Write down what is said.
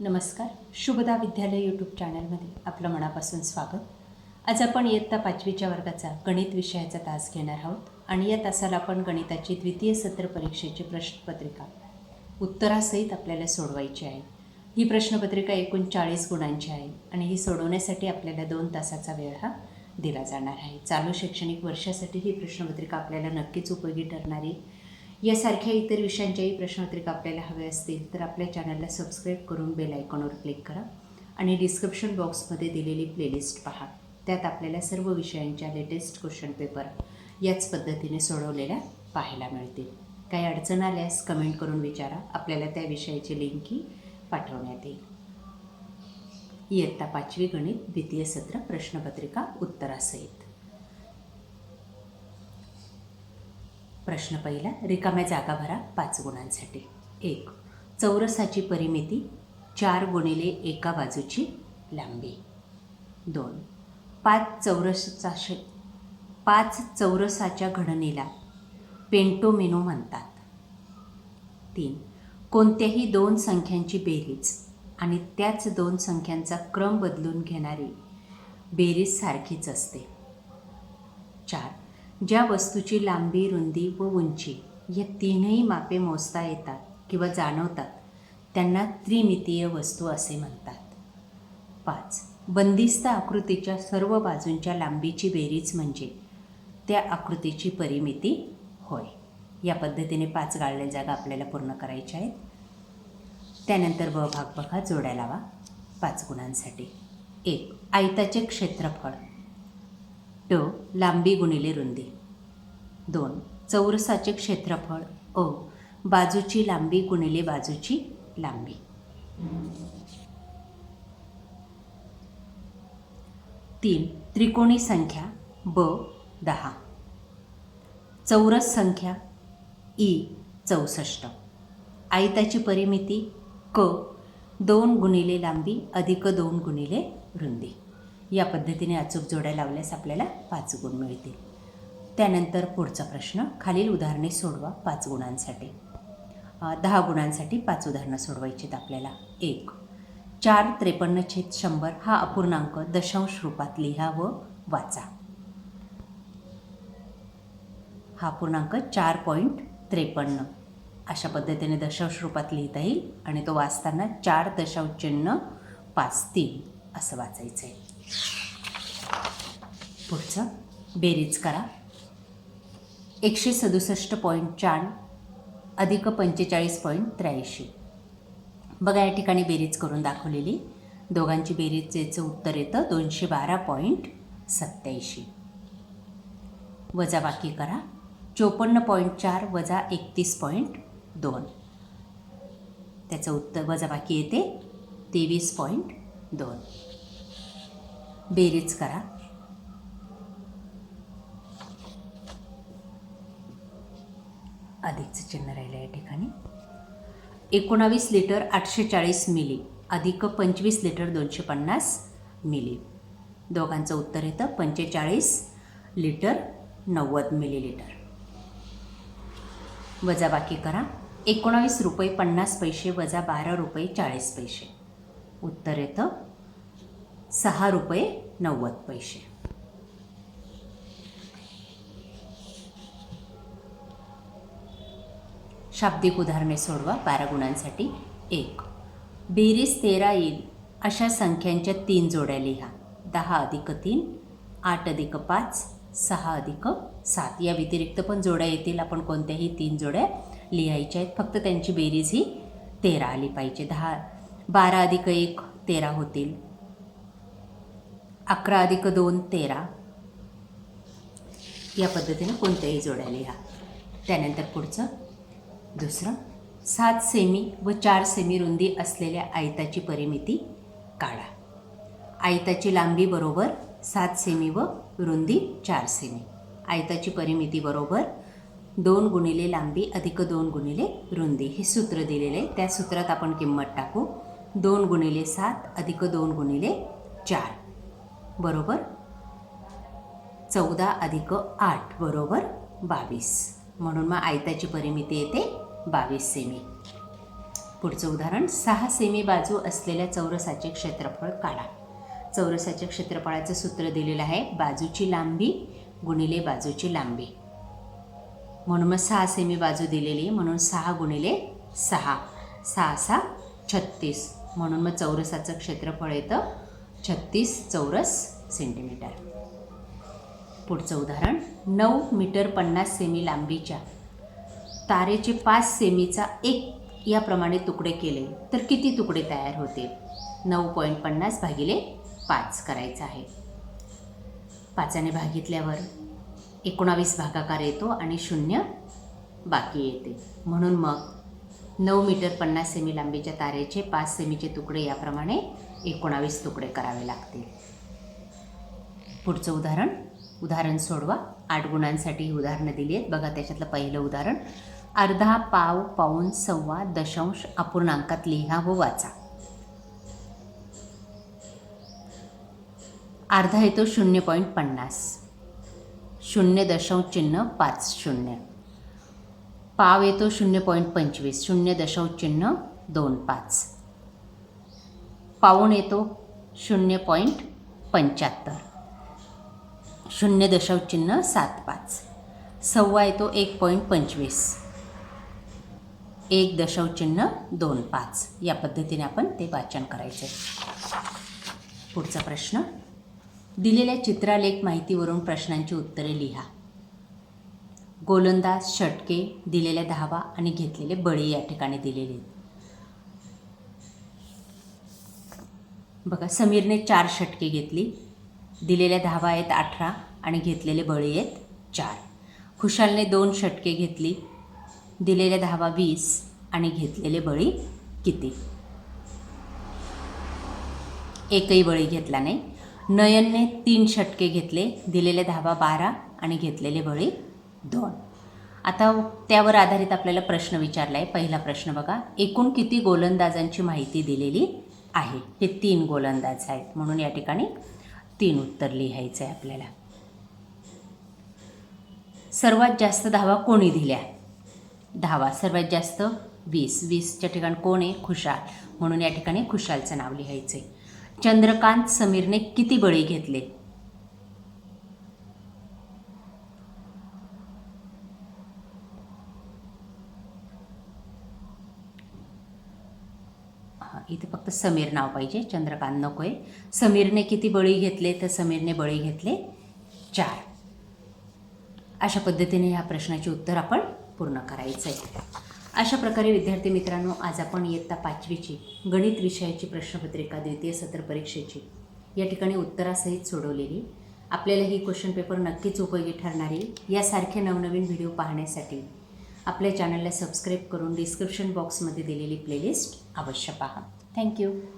नमस्कार. शुभदा विद्यालय यूट्यूब चॅनलमध्ये आपलं मनापासून स्वागत. आज आपण इयत्ता पाचवीच्या वर्गाचा गणित विषयाचा तास घेणार आहोत आणि या तासाला आपण गणिताची द्वितीय सत्र परीक्षेची प्रश्नपत्रिका उत्तरासहित आपल्याला सोडवायची आहे. ही प्रश्नपत्रिका एकूण चाळीस गुणांची आहे आणि ही सोडवण्यासाठी आपल्याला दोन तासाचा वेळ हा दिला जाणार आहे. चालू शैक्षणिक वर्षासाठी ही प्रश्नपत्रिका आपल्याला नक्कीच उपयोगी ठरणारी यासारख्या इतर विषयांच्याही प्रश्नपत्रिका आपल्याला हवे असतील तर आपल्या चॅनलला सबस्क्राईब करून बेल आयकॉनवर क्लिक करा आणि डिस्क्रिप्शन बॉक्समध्ये दिलेली प्लेलिस्ट पहा. त्यात आपल्याला सर्व विषयांच्या लेटेस्ट क्वेश्चन पेपर याच पद्धतीने सोडवलेल्या पाहायला मिळतील. काही अडचण आल्यास कमेंट करून विचारा. आपल्याला त्या विषयाची लिंकही पाठवण्यात येईल. इयत्ता पाचवी गणित द्वितीय सत्र प्रश्नपत्रिका उत्तरासहित. प्रश्न पहिला रिकाम्या जागा भरा पाच गुणांसाठी. एक चौरसाची परिमिती चार गुणिले एका बाजूची लांबी. दोन पाच चौरसाचे पाच चौरसाच्या घडणीला पेंटोमिनो म्हणतात. तीन कोणत्याही दोन संख्यांची बेरीज आणि त्याच दोन संख्यांचा क्रम बदलून घेणारी बेरीज सारखीच असते. चार ज्या वस्तूची लांबी रुंदी व उंची या तीनही मापे मोजता येतात किंवा जाणवतात त्यांना त्रिमितीय वस्तू असे म्हणतात. पाच. बंदिस्त आकृतीच्या सर्व बाजूंच्या लांबीची बेरीज म्हणजे त्या आकृतीची परिमिती होय. या पद्धतीने पाच गाळल्या जागा आपल्याला पूर्ण करायच्या आहेत. त्यानंतर ब भाग बघा जोड्या लावा. पाच गुणांसाठी. एक. आयताचे क्षेत्रफळ. ट लांबी गुणिले रुंदी. दोन चौरसाचे क्षेत्रफळ अ बाजूची लांबी गुणिले बाजूची लांबी. तीन त्रिकोणी संख्या ब दहा. चौरस संख्या ई चौसष्ट. आयताची परिमिती क दोन गुणिले लांबी अधिक दोन गुणिले रुंदी. या पद्धतीने अचूक जोड्या लावल्यास आपल्याला पाच गुण मिळतील. त्यानंतर पुढचा प्रश्न खालील उदाहरणे सोडवा पाच गुणांसाठी. दहा गुणांसाठी पाच उदाहरणं सोडवायची आपल्याला. एक चार त्रेपन्न छेद शंभर हा अपूर्णांक दशांश रूपात लिहा व वाचा. हा पूर्णांक चार पॉईंट त्रेपन्न. अशा पद्धतीने दशांश रूपात लिहिता येईल आणि तो वाचताना चार दशांश चिन्ह पाच तीन असं वाचायचं आहे पुढचं. बेरीज करा. एकशे सदुसष्ट पॉईंट चार अधिक पंचेचाळीस पॉईंट त्र्याऐंशी. बघा या ठिकाणी बेरीज करून दाखवलेली. दोघांची बेरीजचं उत्तर येतं. दोनशे बारा पॉईंट सत्याऐंशी वजाबाकी करा. चोपन्न पॉईंट चार वजा एकतीस पॉईंट दोन. त्याचं उत्तर वजाबाकी येते. तेवीस पॉईंट दोन. बेरीज करा. अधिकचं चिन्ह राहिलं या ठिकाणी. एकोणावीस लिटर आठशे चाळीस मिली अधिक पंचवीस लिटर दोनशे पन्नास मिली. दोघांचं उत्तर येतं पंचेचाळीस लिटर नव्वद मिलीलिटर. वजाबाकी करा. एकोणावीस रुपये पन्नास पैसे वजा बारा रुपये चाळीस पैसे. उत्तर येतं सहा रुपये नव्वद पैसे. शाब्दिक उदाहरणे सोडवा बारा गुणांसाठी एक. बेरीज तेरा येईल अशा संख्यांच्या तीन जोड्या लिहा. दहा अधिक तीन आठ अधिक पाच सहा अधिक सात. या व्यतिरिक्त पण जोड्या येतील आपण कोणत्याही तीन जोड्या लिहायच्या आहेत. फक्त त्यांची बेरीज ही तेरा आली पाहिजे. दहा बारा अधिक एक तेरा होतील. अकरा अधिक दोन तेरा. या पद्धतीनं कोणत्याही जोड्या लिहा. त्यानंतर पुढचं. दुसरं. सात सेमी व चार सेमी रुंदी असलेल्या आयताची परिमिती काढा. आयताची लांबी बरोबर सात सेमी व रुंदी चार सेमी. आयताची परिमिती बरोबर दोन गुणिले लांबी अधिक दोन गुणिले रुंदी. हे सूत्र दिलेले आहे. त्या सूत्रात आपण किंमत टाकू. दोन गुणिले सात अधिक दोन गुणिले चार. बरोबर? चौदा अधिक आठ बरोबर? बावीस. म्हणून मग आयताची परिमिती येते बावीस सेमी पुढचं उदाहरण सहा सेमी बाजू असलेल्या चौरसाचे क्षेत्रफळ काढा. चौरसाच्या क्षेत्रफळाचं सूत्र दिलेलं आहे बाजूची लांबी गुणिले बाजूची लांबी. म्हणून मग सहा सेमी बाजू दिलेली आहे म्हणून सहा गुणिले सहा. सहा सहा छत्तीस. म्हणून मग चौरसाचं क्षेत्रफळ येतं छत्तीस चौरस सेंटीमीटर. पुढचं उदाहरण नऊ मीटर पन्नास सेमी लांबीच्या. तारेचे पाच सेमीचा एक याप्रमाणे तुकडे केले तर किती तुकडे तयार होतील? नऊ पॉईंट पन्नास भागिले पाच करायचं आहे. पाचाने भागितल्यावर एकोणावीस भागाकार येतो आणि शून्य बाकी येते. म्हणून मग नऊ मीटर पन्नास सेमी लांबीच्या तारेचे पाच सेमीचे तुकडे याप्रमाणे एकोणावीस तुकडे करावे लागतील. पुढचं उदाहरण उदाहरण सोडवा. आठ गुणांसाठी ही उदाहरणं दिली आहेत. बघा त्याच्यातलं पहिलं उदाहरण. अर्धा पाव पाऊन सव्वा दशांश अपूर्णांकात लिहा व वाचा. अर्धा येतो शून्य पॉईंट पन्नास. शून्य दशांश चिन्ह पाच शून्य. पाव येतो शून्य पॉईंट पंचवीस. शून्य दशांश चिन्ह दोन पाच. पाऊण येतो शून्य पॉईंट पंच्याहत्तर. शून्य दशांश चिन्ह सात पाच. सव्वा येतो एक पॉईंट पंचवीस. एक दशांश चिन्ह दोन पाच. या पद्धतीने आपण ते वाचन करायचे पुढचा प्रश्न. दिलेल्या चित्रालेख माहितीवरून प्रश्नांची उत्तरे लिहा. गोलंदाज षटके दिलेल्या धावा आणि घेतलेले बळी या ठिकाणी दिलेले आहेत. बघा समीरने चार षटके घेतली. दिलेल्या धावा आहेत अठरा आणि घेतलेले बळी आहेत चार. खुशालने दोन षटके घेतली. दिलेल्या धावा वीस आणि घेतलेले बळी किती? एकही बळी घेतला नाही. नयनने तीन षटके घेतले. दिलेले धावा बारा आणि घेतलेले बळी दोन. आता त्यावर आधारित आपल्याला प्रश्न विचारला आहे पहिला प्रश्न बघा. एकूण किती गोलंदाजांची माहिती दिलेली आहे. हे तीन गोलंदाज आहेत. म्हणून या ठिकाणी तीन उत्तर लिहायचं आहे आपल्याला. सर्वात जास्त धावा कोणी दिल्या? धावा. सर्वात जास्त वीस. वीसच्या ठिकाणी कोण आहे? खुशाल. म्हणून या ठिकाणी खुशालचं नाव लिहायचं आहे चंद्रकांत समीरने किती बळी घेतले हां इथे फक्त समीर नाव पाहिजे चंद्रकांत नको आहे समीरने किती बळी घेतले तर समीरने बळी घेतले चार. अशा पद्धतीने ह्या प्रश्नाचे उत्तर आपण पूर्ण करायचं आहे अशा प्रकारे विद्यार्थी मित्रांनो आज आपण इयत्ता पाचवीची गणित विषयाची प्रश्नपत्रिका द्वितीय सत्र परीक्षेची या ठिकाणी उत्तरासहित सोडवलेली. आपल्याला ही क्वेश्चन पेपर नक्कीच उपयोगी ठरणारी यासारखे नवनवीन व्हिडिओ पाहण्यासाठी आपल्या चॅनलला सबस्क्राईब करून डिस्क्रिप्शन बॉक्समध्ये दिलेली प्लेलिस्ट अवश्य पहा. Thank you.